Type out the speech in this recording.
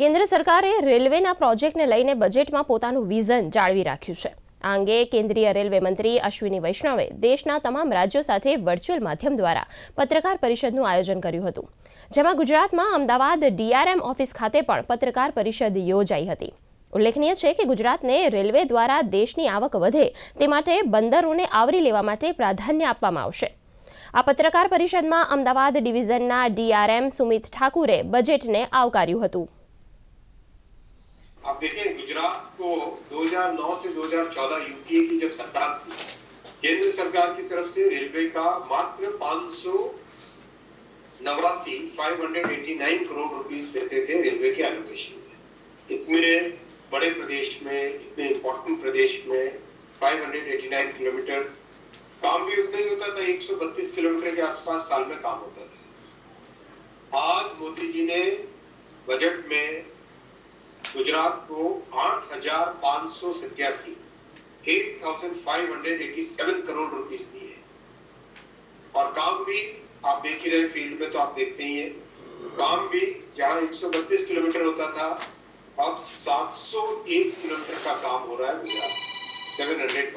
કેન્દ્ર સરકારે રેલવેના પ્રોજેક્ટને લઈને બજેટમાં પોતાનું વિઝન જાળવી રાખ્યું છે. આ અંગે કેન્દ્રીય રેલવે મંત્રી અશ્વિની વૈષ્ણવે દેશના તમામ રાજ્યો સાથે વર્ચ્યુઅલ માધ્યમ દ્વારા પત્રકાર પરિષદનું આયોજન કર્યું હતું. જેમાં ગુજરાતમાં અમદાવાદ ડીઆરએમ ઓફિસ ખાતે પણ પત્રકાર પરિષદ યોજાઈ હતી. ઉલ્લેખનીય છે કે ગુજરાતને રેલવે દ્વારા દેશની આવક વધે તે માટે બંદરોને આવરી લેવા માટે પ્રાધાન્ય આપવામાં આવશે. આ પત્રકાર પરિષદમાં અમદાવાદ ડિવિઝનના ડીઆરએમ સુમિત ઠાકુરે બજેટને આવકાર્યું હતું. आप देखें गुजरात को 2009 से 2014 यूपीए की जब सरकार थी, केंद्र सरकार की तरफ़ से रेलवे का मात्र पाँच सौ नवासी five hundred eighty nine crore rupees देते थे रेलवे के एलोकेशन में। इतने बड़े प्रदेश में, इतने इम्पोर्टेंट प्रदेश में 589 किलोमीटर, काम भी उतना ही होता था 132 किलोमीटर के आसपास साल में काम होता था। आज मोदी जी ने बजट में गुजरात को आठ हज़ार पाँच सौ सत्यासी, eight thousand five hundred eighty seven crore rupees दिए और काम भी आप देख ही रहे फ़ील्ड में तो आप देखते ही है। काम भी जहाँ 132 किलोमीटर होता था, अब 701 किलोमीटर का काम हो रहा है गुजरात 701